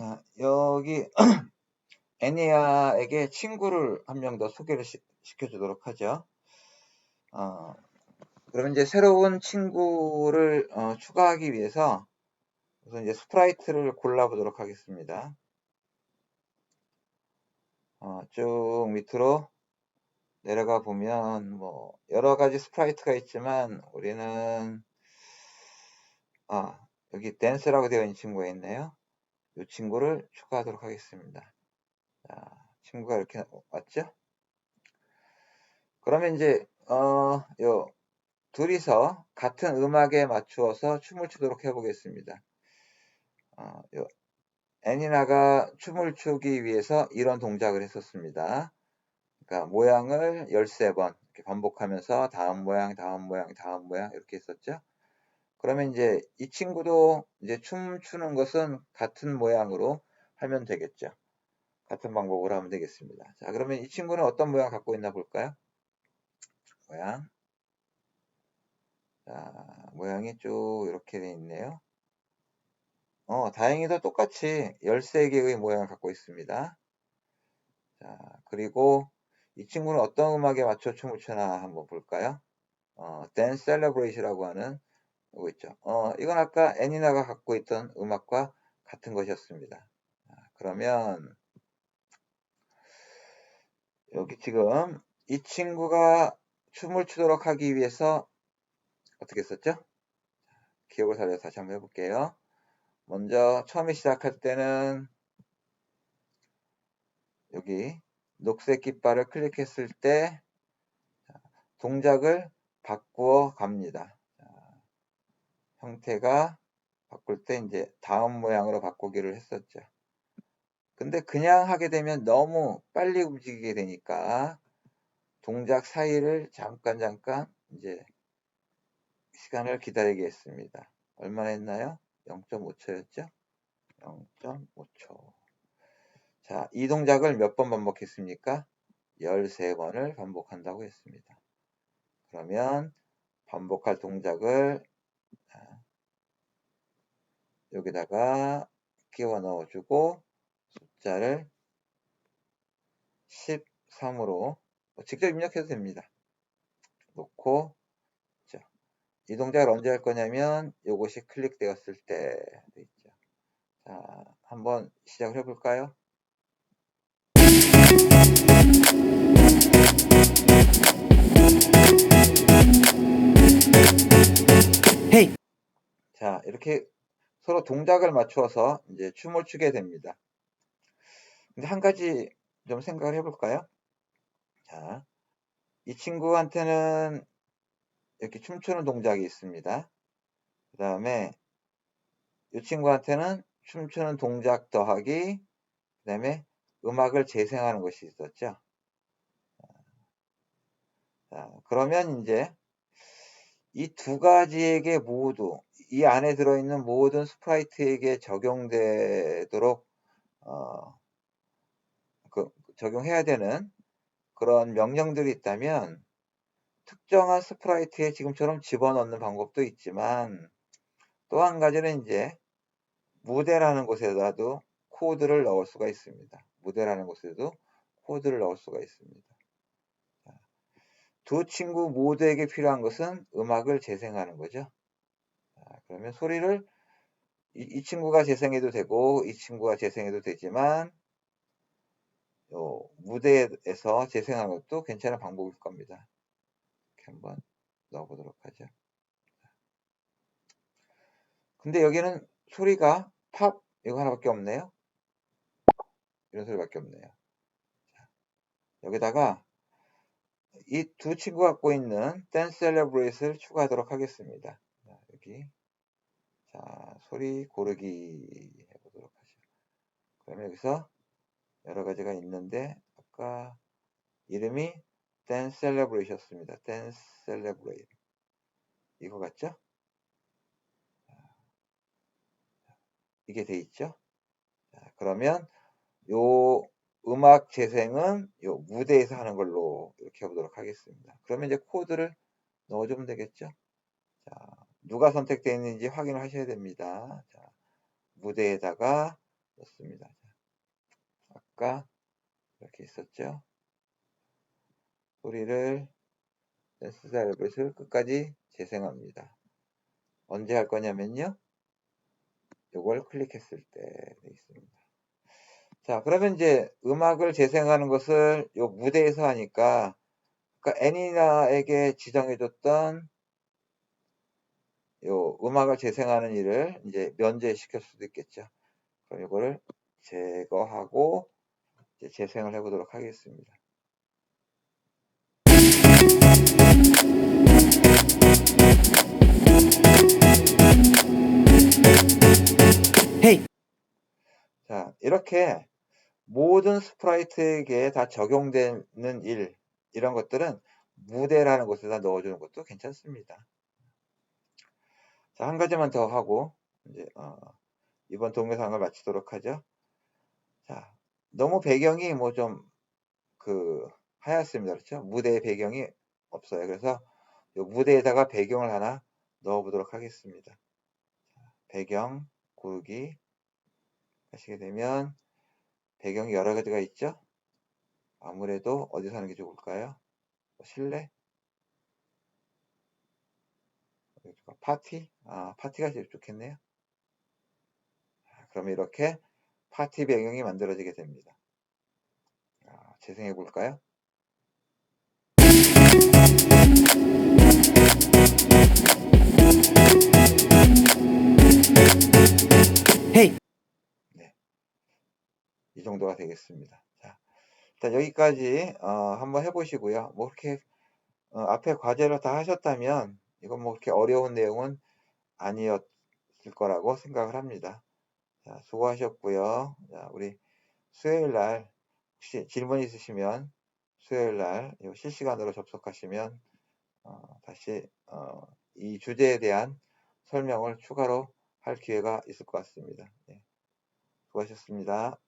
아, 여기 애니아에게 친구를 한 명 더 소개를 시, 켜주도록 하죠. 어, 그러면 이제 새로운 친구를 어, 추가하기 위해서 우선 이제 스프라이트를 골라보도록 하겠습니다. 어, 쭉 밑으로 내려가 보면 뭐 여러 가지 스프라이트가 있지만 우리는 아, 여기 댄스라고 되어 있는 친구가 있네요. 이 친구를 추가하도록 하겠습니다. 자, 친구가 이렇게 왔죠? 그러면 이제 어, 요 둘이서 같은 음악에 맞추어서 춤을 추도록 해보겠습니다. 어, 요 애니나가 춤을 추기 위해서 이런 동작을 했었습니다. 그러니까 모양을 13번 이렇게 반복하면서 다음 모양, 다음 모양, 다음 모양 이렇게 했었죠. 그러면 이제 이 친구도 이제 춤 추는 것은 같은 모양으로 하면 되겠죠. 같은 방법으로 하면 되겠습니다. 자, 그러면 이 친구는 어떤 모양 갖고 있나 볼까요? 모양. 자, 모양이 쭉 이렇게 돼 있네요. 어, 다행히도 똑같이 13개의 모양을 갖고 있습니다. 자, 그리고 이 친구는 어떤 음악에 맞춰 춤을 추나 한번 볼까요? 어, Dance Celebration이라고 하는 이거 있죠. 어, 이건 아까 애니나가 갖고 있던 음악과 같은 것이었습니다. 자, 그러면 여기 지금 이 친구가 춤을 추도록 하기 위해서 어떻게 썼죠? 기억을 살려서 다시 한번 해볼게요. 먼저 처음에 시작할 때는 여기 녹색 깃발을 클릭했을 때 동작을 바꾸어 갑니다. 형태가 바꿀 때 이제 다음 모양으로 바꾸기를 했었죠. 근데 그냥 하게 되면 너무 빨리 움직이게 되니까 동작 사이를 잠깐 잠깐 이제 시간을 기다리게 했습니다. 얼마나 했나요? 0.5초였죠? 0.5초. 자, 이 동작을 몇 번 반복했습니까? 13번을 반복한다고 했습니다. 그러면 반복할 동작을 여기다가 끼워 넣어주고 숫자를 13으로 뭐 직접 입력해도 됩니다. 놓고 이 동작을 언제 할 거냐면 이것이 클릭되었을 때 있죠. 자, 한번 시작을 해볼까요? Hey. 자, 이렇게 서로 동작을 맞추어서 이제 춤을 추게 됩니다. 근데 한 가지 좀 생각을 해볼까요? 자, 이 친구한테는 이렇게 춤추는 동작이 있습니다. 그 다음에 이 친구한테는 춤추는 동작 더하기, 그 다음에 음악을 재생하는 것이 있었죠. 자, 그러면 이제 이 두 가지에게 모두 이 안에 들어있는 모든 스프라이트에게 적용되도록 어, 그, 적용해야 되는 그런 명령들이 있다면 특정한 스프라이트에 지금처럼 집어넣는 방법도 있지만 또 한 가지는 이제 무대라는 곳에다도 코드를 넣을 수가 있습니다. 무대라는 곳에도 코드를 넣을 수가 있습니다. 두 친구 모두에게 필요한 것은 음악을 재생하는 거죠. 그러면 소리를 이, 이, 친구가 재생해도 되고 이 친구가 재생해도 되지만 요 무대에서 재생하는 것도 괜찮은 방법일 겁니다. 이렇게 한번 넣어보도록 하죠. 근데 여기는 소리가 팝 이거 하나밖에 없네요. 이런 소리밖에 없네요. 자, 여기다가 이 두 친구 갖고 있는 댄스 셀러브레이트를 추가하도록 하겠습니다. 자, 여기 자, 소리 고르기 해보도록 하죠. 그러면 여기서 여러 가지가 있는데, 아까 이름이 Dance Celebration이었습니다. Dance Celebrate. 이거 같죠? 이게 돼 있죠? 자, 그러면 요 음악 재생은 요 무대에서 하는 걸로 이렇게 해보도록 하겠습니다. 그러면 이제 코드를 넣어주면 되겠죠? 자, 누가 선택되어 있는지 확인을 하셔야 됩니다. 자, 무대에다가 넣습니다. 아까 이렇게 있었죠. 소리를 댄스 잘브렛을 끝까지 재생합니다. 언제 할 거냐면요. 이걸 클릭했을 때 있습니다. 자, 그러면 이제 음악을 재생하는 것을 요 무대에서 하니까 그러니까 애니나에게 지정해줬던 요 음악을 재생하는 일을 이제 면제시킬 수도 있겠죠. 그럼 이거를 제거하고 재생을 해보도록 하겠습니다. Hey. 자, 이렇게 모든 스프라이트에게 다 적용되는 일, 이런 것들은 무대라는 곳에다 넣어주는 것도 괜찮습니다. 자, 한 가지만 더 하고, 이제, 어, 이번 동영상을 마치도록 하죠. 자, 너무 배경이 뭐 좀, 그, 하얗습니다. 그렇죠? 무대의 배경이 없어요. 그래서 이 무대에다가 배경을 하나 넣어 보도록 하겠습니다. 배경, 고르기 하시게 되면 배경이 여러 가지가 있죠. 아무래도 어디서 하는 게 좋을까요? 뭐 실내? 파티? 아, 파티가 제일 좋겠네요. 그러면 이렇게 파티 배경이 만들어지게 됩니다. 아, 재생해 볼까요? Hey. 네. 이 정도가 되겠습니다. 자, 일단 여기까지 어, 한번 해보시고요. 뭐 그렇게 어, 앞에 과제를 다 하셨다면 이건 뭐 그렇게 어려운 내용은 아니었을 거라고 생각을 합니다. 자, 수고하셨고요. 자, 우리 수요일 날 혹시 질문 있으시면 수요일 날 실시간으로 접속하시면 어, 다시 어, 이 주제에 대한 설명을 추가로 할 기회가 있을 것 같습니다. 네. 수고하셨습니다.